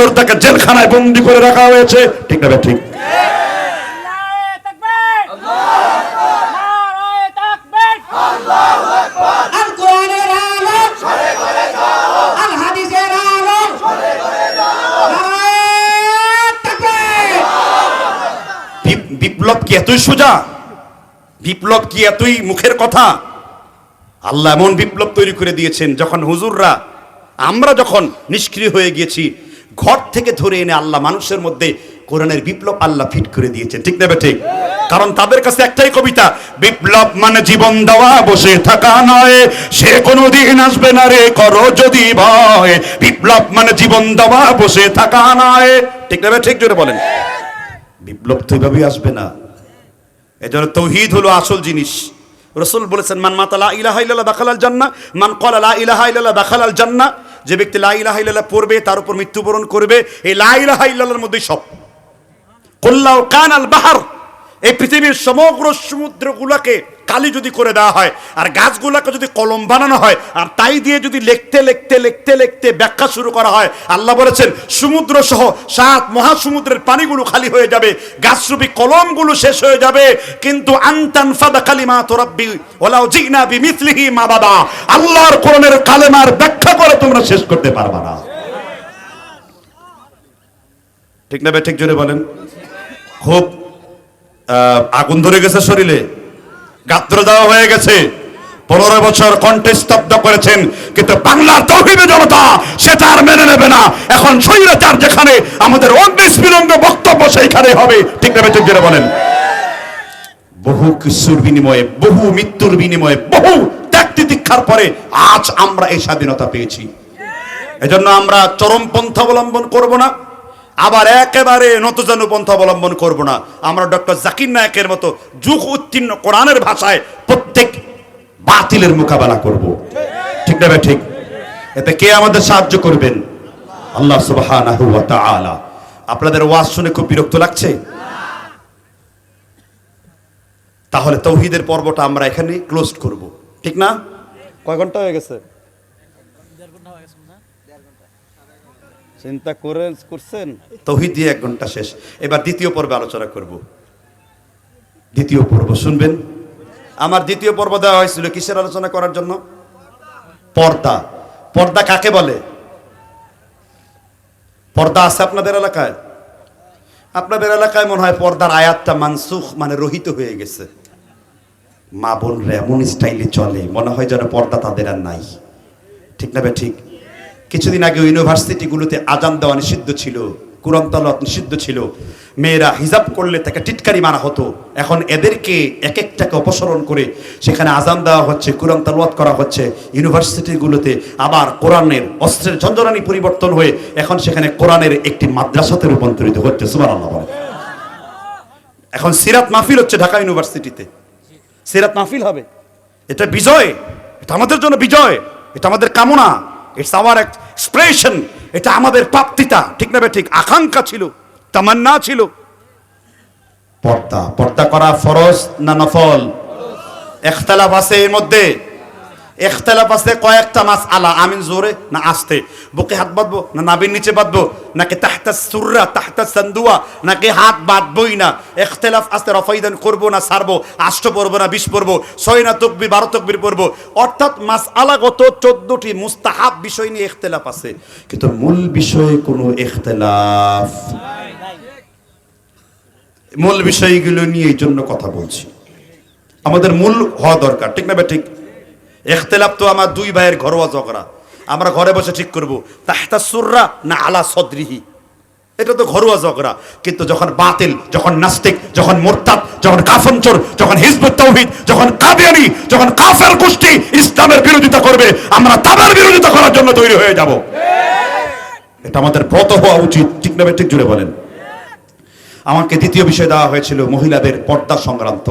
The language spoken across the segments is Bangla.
বছর তাকে জেলখানায় বন্দি করে রাখা হয়েছে। ঠিক না ঠিক? বিপ্লব কি এতই সোজা? বিপ্লব কি এতই মুখের কথা? আল্লাহ এমন বিপ্লব তৈরি করে দিয়েছেন যখন হুজুররা, আমরা যখন নিষ্ক্রিয় হয়ে গিয়েছি ঘর থেকে ধরে এনে আল্লাহ মানুষের মধ্যে কোরআনের বিপ্লব আল্লাহ ফিট করে দিয়েছেন। ঠিক না ঠিক? কারণ তাদের কাছে একটাই কবিতা, বিপ্লব মানে জীবন দেওয়া, বসে থাকা নয়, সে কোনো দিন আসবে না রে, করো যদি ভয়। বিপ্লব মানে জীবন দেওয়া, বসে থাকা নয়। ঠিক না ঠিক? জোরে বলেন। বিপ্লব তো এইভাবেই আসবে না। এই জন্য তৌহিদ হলো আসল জিনিস। রসুল বলেছেন, মান মাতা লা ইলাহা ইল্লাল্লাহ দাখালাল জান্নাহ, মান ক্বালা লা ইলাহা ইল্লাল্লাহ দাখালাল জান্নাহ যে ব্যক্তি লা ইলাহা ইল্লাল্লাহ পড়বে, তার উপর মৃত্যুবরণ করবে, এই লা ইলাহা ইল্লাল্লাহর মধ্যেই সব। কল্লাও কানাল বাহার। এই পৃথিবীর সমগ্র সমুদ্রগুলোকে কালি যদি করে দেওয়া হয়, আর গাছগুলোকে যদি কলম বানানো হয়, আর তাই দিয়ে যদি লিখতে লিখতে লিখতে লিখতে ব্যাখ্যা শুরু করা হয়, আল্লাহ বলেছেন সমুদ্র সহ সাত মহাসমুদ্রের পানিগুলো খালি হয়ে যাবে, গাছরূপী কলমগুলো শেষ হয়ে যাবে, কিন্তু আনতান ফাদা কালিমা তোরাব্বি ওলাও জিনা বিমিথলিহি মা বাবা আল্লাহর কোরআনের কালেমার ব্যাখ্যা করে তোমরা শেষ করতে পারবা না। ঠিক না ঠিক জোরে বলেন। খুব আগুন ধরে গেছে শরীরে। গাত্র দেওয়া হয়ে গেছে। পনেরো বছর কণ্ঠে স্তব্ধ করেছেন, কিন্তু বাংলার তৌহিদে জনতা সেটা আর মেনে নেবে না। এখন স্বৈরাচার যেখানে আমাদের অগ্নিস বিলম্ব বক্তব্য সেইখানে হবে। ঠিক না জোরে বলেন। বহু কিছুর বিনিময়ে, বহু মৃত্যুর বিনিময়ে, বহু ত্যাগ দীক্ষার পরে আজ আমরা এই স্বাধীনতা পেয়েছি। এজন্য আমরা চরম পন্থা অবলম্বন করব না। আবার একেবারে নতজানু পন্থা অবলম্বন করব না। আমরা ডক্টর জাকির নায়কের মতো যুগ উত্তীর্ণ কোরআনের ভাষায় প্রত্যেক বাতিলের মোকাবেলা করব। ঠিক না ঠিক? এতে কে আমাদের সাহায্য করবেন? আল্লাহ তাআলা। আপনাদের ওয়াজ শুনে খুব বিরক্ত লাগছে? তাহলে তৌহিদের পর্বটা আমরা এখানে ক্লোজ করব। ঠিক না? কয় ঘণ্টা হয়ে গেছে? চিন্তা করে করছেন? তৌহিদ দিয়ে এক ঘণ্টা শেষ। এবার দ্বিতীয় পর্বে আলোচনা করব। দ্বিতীয় পর্ব, শুনবেন? আমার দ্বিতীয় পর্ব দেওয়া হয়েছিল কিসের আলোচনা করার জন্য? পর্দা। পর্দা কাকে বলে? পর্দা আছে আপনাদের এলাকায়? আপনাদের এলাকায় মনে হয় পর্দার আয়াতটা মানসুখ মানে রহিত হয়ে গেছে। মা বোনরা এমন স্টাইলে চলে, মনে হয় যেন পর্দা তাদের আর নাই। ঠিক না ঠিক? কিছুদিন আগে ইউনিভার্সিটিগুলোতে আজান দেওয়া নিষিদ্ধ ছিল, কোরআন নিষিদ্ধ ছিল। মেয়েরা হিজাব করলে তাকে টিটকারি মারা হতো। এখন এদেরকে এক একটাকে অপসরণ করে সেখানে আজান দেওয়া হচ্ছে, কোরআন তালওয়াত করা হচ্ছে। ইউনিভার্সিটিগুলোতে আবার কোরআনের অস্ত্রের ঝঞ্ঝরানি পরিবর্তন হয়ে এখন সেখানে কোরআনের একটি মাদ্রাসাতে রূপান্তরিত হচ্ছে। সুমান আল্লাহ এখন সিরাত মাহফিল হচ্ছে ঢাকা ইউনিভার্সিটিতে সিরাত মাহফিল হবে। এটা বিজয়। এটা আমাদের জন্য বিজয়। এটা আমাদের কামনা। ইটস আওয়ার এক্সপ্রেশন এটা আমাদের প্রাপ্তিতা। ঠিক না ঠিক। আকাঙ্ক্ষা ছিল তামান্না ছিল। পর্দা। পর্দা করা ফরজ না নফল? এখতালাফ আছে এর মধ্যে। এখতালাফ আছে, কয়েকটা মাস আলা, আমিন জোরে, না আস্তে। বুকে হাত বাঁধবো, না নাবির নিচে বাঁধবো, নাকি তাহতা সুররা, তাহতা সান্দুয়া, নাকি হাত বাঁধবই না। এখতালাফ আছে, রফাইদান করব না সারবো আষ্ট পড়ব না, বিশ পড়ব ছয় না তকবির, বারো তকবির পড়ব অর্থাৎ মাস আলাগত চোদ্দটি মুস্তাহাব বিষয় নিয়ে এখতেলাফ আছে। কিন্তু মূল বিষয়ে কোনো এখতেলাফ। মূল বিষয়গুলো নিয়ে এই জন্য কথা বলছি। আমাদের মূল হওয়া দরকার, ঠিক না ঠিক? এখতেলাফ তো আমার দুই ভাইয়ের ঘরোয়া ঝগড়া। আমরা ঘরে বসে ঠিক করব, তাহতা সুররা না আলা সদরিহি। এটা তো ঘরোয়া ঝগড়া, কিন্তু যখন বাতিল, যখন নাস্তিক, যখন মোরতাদ, যখন কাফনচোর যখন হিজবুত তৌহিদ যখন কাদিয়ানি, যখন কাফের গোষ্ঠী ইসলামের বিরোধিতা করবে, আমরা তাদের বিরোধিতা করার জন্য তৈরি হয়ে যাব। এটা আমাদের ব্রত হওয়া উচিত, ঠিক না ঠিক জুড়ে বলেন। আমাকে দ্বিতীয় বিষয় দেওয়া হয়েছিল মহিলাদের পর্দা সংক্রান্ত।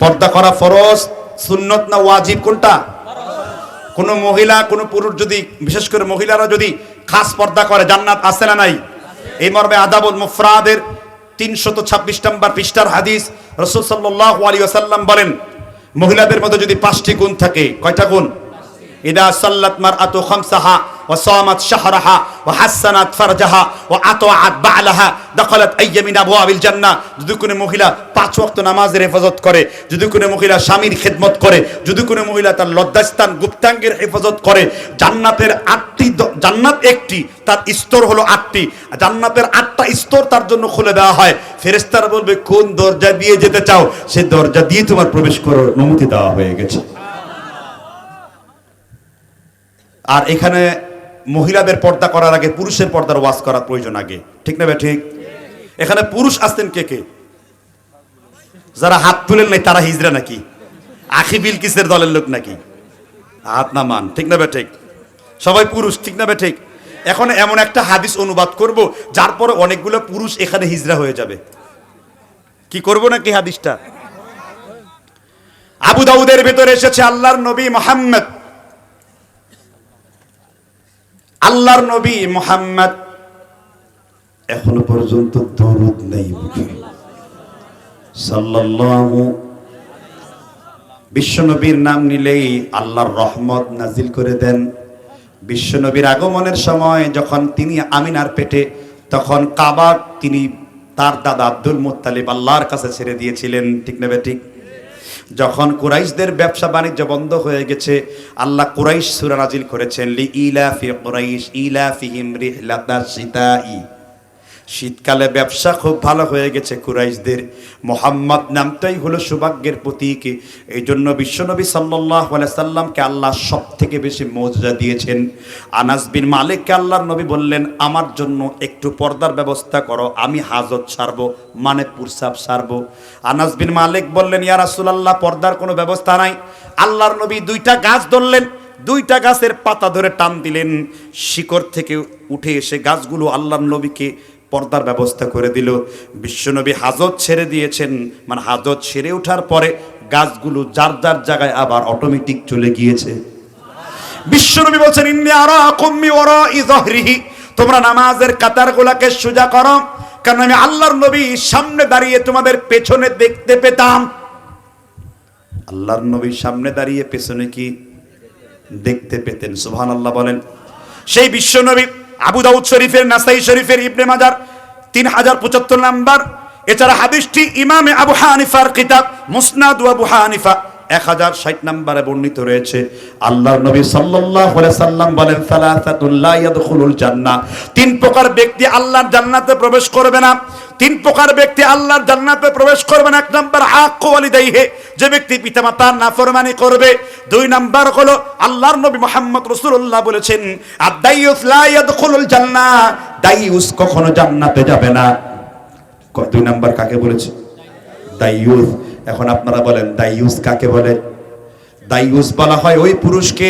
পর্দা করা ফরজ সুন্নত না ওয়াজিব কোনটা? কোন মহিলা, কোন পুরুষ যদি, বিশেষ করে মহিলারা যদি খাস পর্দা করে, জান্নাত আছে না নাই? এই মর্মে আদাবুল মুফরাদের তিনশত ছাব্বিশ নম্বর পৃষ্ঠার হাদিস রসুল সাল্লাহ আলী আসাল্লাম বলেন, মহিলাদের মধ্যে যদি পাঁচটি গুণ থাকে, কয়টা গুণ? ইদা সাল্লাত মার আতো খামসাহা وصامت شهرها وحسنت فرجها وأطاعت بعلها دخلت أي من أبواب الجنة যদি কোনো মহিলা পাঁচ ওয়াক্ত নামাজের হেফাজত করে যদি কোনো মহিলা স্বামীর খেদমত করে যদি কোনো মহিলা তার লজ্জাস্থান গুপ্তাঙ্গের হেফাজত করে জান্নাতের আটটি দ- জান্নাত একটি তার স্তর হলো আটটি জান্নাতের আটটা স্তর তার জন্য খুলে দেওয়া হয় ফেরেস্তারা বলবে কোন দরজা দিয়ে যেতে চাও সে দরজা দিয়ে তোমার প্রবেশ করার অনুমতি দেওয়া হয়ে গেছে আর এখানে মহিলাদের পর্দা করার আগে পুরুষের পর্দার ওয়াজ করার প্রয়োজন আগে। ঠিক না ঠিক? এখানে পুরুষ আসতেন কে কে? যারা হাত তুলেন নাই তারা হিজরা নাকি? আখি বিলকিসের দলের লোক নাকি? হাত না মান, ঠিক না ঠিক? সবাই পুরুষ, ঠিক না ঠিক? এখন এমন একটা হাদিস অনুবাদ করব, যার পরে অনেকগুলো পুরুষ এখানে হিজরা হয়ে যাবে। কি করব নাকি হাদিসটা? আবু দাউদের ভিতরে এসেছে আল্লাহর নবী মোহাম্মদ। আল্লাহর নবী মোহাম্মদ। এখনও পর্যন্ত দরুদ নেই মুখে। সাল্লাল্লাহু বিশ্বনবীর নাম নিলেই আল্লাহর রহমত নাজিল করে দেন। বিশ্বনবীর আগমনের সময় যখন তিনি আমিনার পেটে, তখন কাবা তিনি তার দাদা আব্দুল মুত্তালিব আল্লাহর কাছে ছেড়ে দিয়েছিলেন। ঠিক নেবে ঠিক? যখন কুরাইশদের ব্যবসা বাণিজ্য বন্ধ হয়ে গেছে, আল্লাহ কুরাইশ সূরা নাজিল করেছেন, লি ইলা ফি কুরাইশ ইলা ফিহিম রিহলাতাশ শিতাই শীতকালে ব্যবসা খুব ভালো হয়ে গেছে কুরাইশদের। মোহাম্মদ নামটাই হলো সৌভাগ্যের প্রতীক। এই জন্য বিশ্বনবী সাল্লাহ সাল্লামকে আল্লাহ সব থেকে বেশি মর্যাদা দিয়েছেন। আনাস বিন মালিককে আল্লাহর নবী বললেন, আমার জন্য একটু পর্দার ব্যবস্থা করো, আমি হাজত সারবো মানে পুরসাব সারবো। আনাস বিন মালিক বললেন, ইয়া রাসূলুল্লাহ, পর্দার কোনো ব্যবস্থা নাই। আল্লাহর নবী দুইটা গাছ ধরলেন, দুইটা গাছের পাতা ধরে টান দিলেন। শিকড় থেকে উঠে এসে গাছগুলো আল্লাহর নবীকে পর্দার ব্যবস্থা করে দিল। বিশ্বনবী হাজত ছেড়ে দিয়েছেন। মানে হাজত ছেড়ে ওঠার পরে গাছগুলো যার যার জায়গায় আবার অটোমেটিক চলে গিয়েছে। বিশ্বনবী বলছেন, ইন্নি আরা কুম্মি ওরা ইজহরিহি তোমরা নামাজের কাতারগুলোকে সোজা করো। কারণ আমি আল্লাহর নবী সামনে দাঁড়িয়ে তোমাদের পেছনে দেখতে পেতাম। আল্লাহর নবী সামনে দাঁড়িয়ে পেছনে কি? দেখতে পেতেন। সুবহান আল্লাহ বলেন। সেই বিশ্ব নবী আবু দাউদ শরীফের, নাসাই শরীফের, ইবনে মাজার তিন হাজার পঁচাত্তর নাম্বার। এছাড়া হাদিসটি ইমামে আবু হানিফার কিতাব মুসনাদ আবু হানিফা এক হাজার ষাট নাম্বারে বর্ণিত রয়েছে। আল্লাহ নবী সাল্লাহ সাল্লাম বলেন সালাহুল্লাহ ইয়াদখুলুল জান্নাহ। তিন প্রকার ব্যক্তি আল্লাহর জান্নাতে প্রবেশ করবে না। তিন প্রকার ব্যক্তি আল্লাহর জান্নাতে প্রবেশ করবে না এক নাম্বার হাক্কু ওয়ালিদাইহি, যে ব্যক্তি পিতামাতার নাফরমানি করবে। দুই নাম্বার হলো আল্লাহর নবী মুহাম্মদ রাসূলুল্লাহ বলেছেন আদাইয়ুস লা ইয়াদখুলুল জান্নাহ দাইয়ুস কখনো জান্নাতে যাবে না। দুই নাম্বার কাকে বলেছে? দাইউস। এখন আপনারা বলেন দাইয়ুস কাকে বলে? দাইয়ুস বলা হয় ওই পুরুষকে,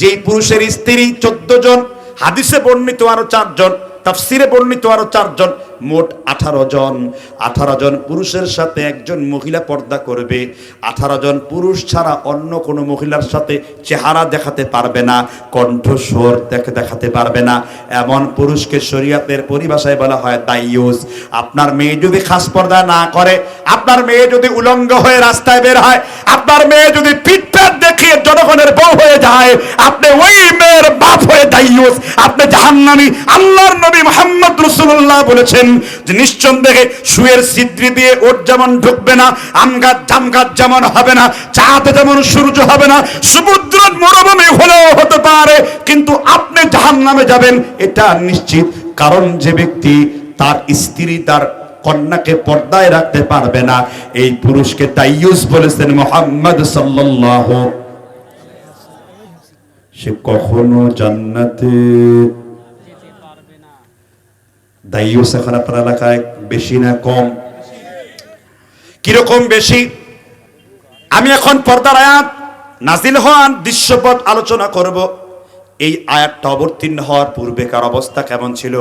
যেই পুরুষের স্ত্রী চোদ্দ জন, হাদিসে বর্ণিত আরও চারজন তাফসিরে বর্ণিত আরও চারজন, মোট আঠারো জন। আঠারো জন পুরুষের সাথে একজন মহিলা পর্দা করবে। আঠারো জন পুরুষ ছাড়া অন্য কোনো মহিলার সাথে চেহারা দেখাতে পারবে না, কণ্ঠস্বর দেখে দেখাতে পারবে না। এমন পুরুষকে শরীয়তের পরিভাষায় বলা হয় দাইয়ুস আপনার মেয়ে যদি খাস পর্দা না করে, আপনার মেয়ে যদি উলঙ্গ হয়ে রাস্তায় বের হয়, আপনার মেয়ে যদি পিঠপ্যাট দেখিয়ে জনগণের বউ হয়ে যায়। আপনি ওই মেয়ের বাপ হয়ে দাইয়ুস আপনি জাহান্নামী। আল্লাহর নবী মোহাম্মদ রাসূলুল্লাহ বলেছেন যে নিঃসন্দেহে সুয়ের সিদ্রি দিয়ে ওর যেমন ঢুকবে না আম গাছ জাম গাছ যেমন হবে না, চাঁদ যেমন সূর্য হবে না সমুদ্র মরুভূমি হলেও হতে পারে, কিন্তু আপনি জাহান্নামে যাবেন, এটা নিশ্চিত। কারণ যে ব্যক্তি তার স্ত্রী, তার কন্যাকে পর্দায় রাখতে পারবে না। এই পুরুষকে তাইয়ুস বলেছেন মোহাম্মদ সাল্লাল্লাহু সে কখনো জান্নাতে দাইয়ুস এখন আপনার এলাকায় বেশি না কম? কীরকম বেশি? আমি এখন পর্দার আয়াত নাজিল হওয়ার দৃশ্যপট আলোচনা করব। এই আয়াতটা অবতীর্ণ হওয়ার পূর্বেকার অবস্থা কেমন ছিল?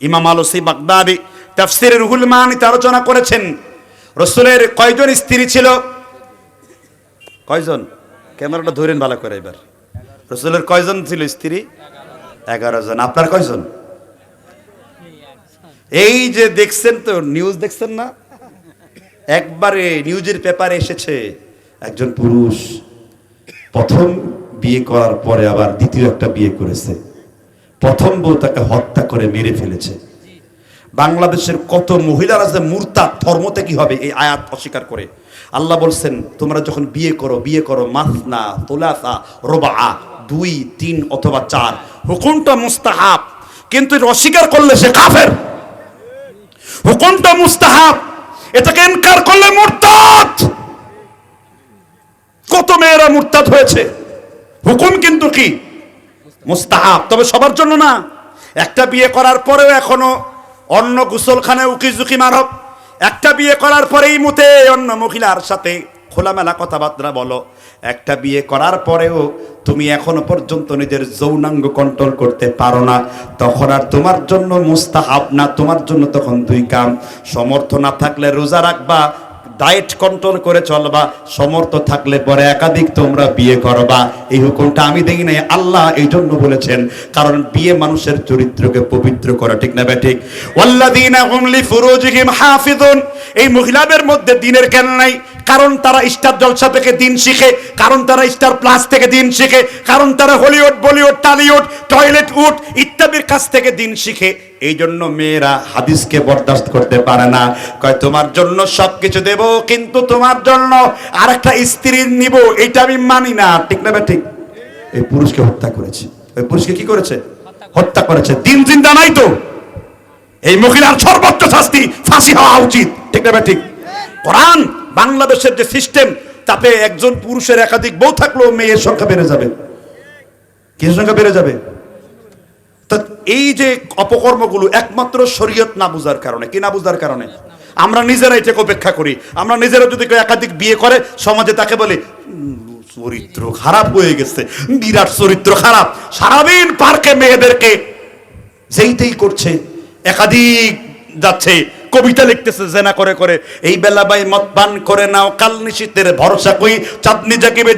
ইমাম আলসি বাগদাদি তাফসির রুহুল মানিতে আলোচনা করেছেন। রসুলের কয়জন স্ত্রী ছিল? কয়জন? ক্যামেরাটা ধরেন ভালো করে এবার। রসুলের কয়জন ছিল স্ত্রী? এগারো জন। আপনার কয়জন? এই যে দেখছেন তো নিউজ দেখছেন না? একবারে নিউজের পেপারে এসেছে, একজন পুরুষ প্রথম বিয়ে করার পরে আবার দ্বিতীয় একটা বিয়ে করেছে। প্রথম বউ তাকে হত্যা করে মেরে ফেলেছে। বাংলাদেশের কত মহিলারা যে মূর্তা ধর্মতে কি হবে এই আয়াত অস্বীকার করে। আল্লাহ বলছেন, তোমরা যখন বিয়ে করো বিয়ে করো, মাসনা, তোলাসা রোবা দুই, তিন অথবা চার, হুকুমটা মুস্তাহাব। কিন্তু অস্বীকার করলে সে কাফের। হুকুমটা মুস্তাহাব, এটাকে ইনকার করলে মুরতাদ। কত মেয়েরা মুরতাদ হয়েছে। হুকুম কিন্তু কি? মুস্তাহাব। তবে সবার জন্য না। একটা বিয়ে করার পরেও এখনও অন্য গুসলখানে উকি ঝুঁকি মারক একটা বিয়ে করার পরেই মুতে অন্য মহিলার সাথে খোলামেলা কথাবার্তা বলো। একটা বিয়ে করার পরেও তুমি এখনও পর্যন্ত নিজের যৌনাঙ্গ কন্ট্রোল করতে পারো না। তখন আর তোমার জন্য মুস্তাহাব না, তোমার জন্য তখন দুই কাম। সমর্থ না থাকলে রোজা রাখবা ডায়েট কন্ট্রোল করে চলবা, সমর্থ থাকলে পরে একাধিক তোমরা বিয়ে করবা। এই হুকুমটা আমি দেখি নাই, আল্লাহ এই জন্য বলেছেন, কারণ বিয়ে মানুষের চরিত্রকে পবিত্র করা, ঠিক না ঠিক ওয়াল্লাদিনা হুম লিফুরুজিহিম হাফিজুন এই মহিলাদের মধ্যে দিনের জ্ঞান নাই কারণ তারা স্টার জলসা থেকে দিন শিখে, কারণ তারা স্টার প্লাস থেকে দিন শিখে, কারণ তারা Hollywood, Bollywood, Tollywood, toilet wood ইত্যাদির কাছ থেকে দিন শিখে। এই জন্য মেয়েরা হাদিসকে বরদাস্ত করতে পারে না। কয়, তোমার জন্য সব কিছু দেব, কিন্তু তোমার জন্য আর একটা স্ত্রী নিব, এটা আমি মানি না। ঠিক না ঠিক? এই পুরুষকে হত্যা করেছে। ওই পুরুষকে কি করেছে? হত্যা করেছে। দিন চিন্তা নাই তো? এই মহিলার সর্বোচ্চ শাস্তি ফাঁসি হওয়া উচিত। ঠিক না ঠিক? কোরআন বাংলাদেশের যে সিস্টেম তাতে একজন পুরুষের একাধিক বউ থাকলেও মেয়ের সংখ্যা বেড়ে যাবে। কিসের সংখ্যা বেড়ে যাবে। তা এই যে অপকর্মগুলো একমাত্র শরীয়ত না বুঝার কারণে কি না বুঝার কারণে? আমরা নিজেরা এটাকে উপেক্ষা করি। আমরা নিজেরা যদি কেউ একাধিক বিয়ে করে সমাজে তাকে বলি "উম, চরিত্র খারাপ হয়ে গেছে বিরাট চরিত্র খারাপ। সারাদিন পার্কে মেয়েদেরকে যেইতেই করছে একাধিক যাচ্ছে। কবিতা লিখতেছে, জেনা করে করে। এই বেলা বাই মত পান করে নাও, কাল নিশীতের ভরসা কই? চাঁদনি জাগিবে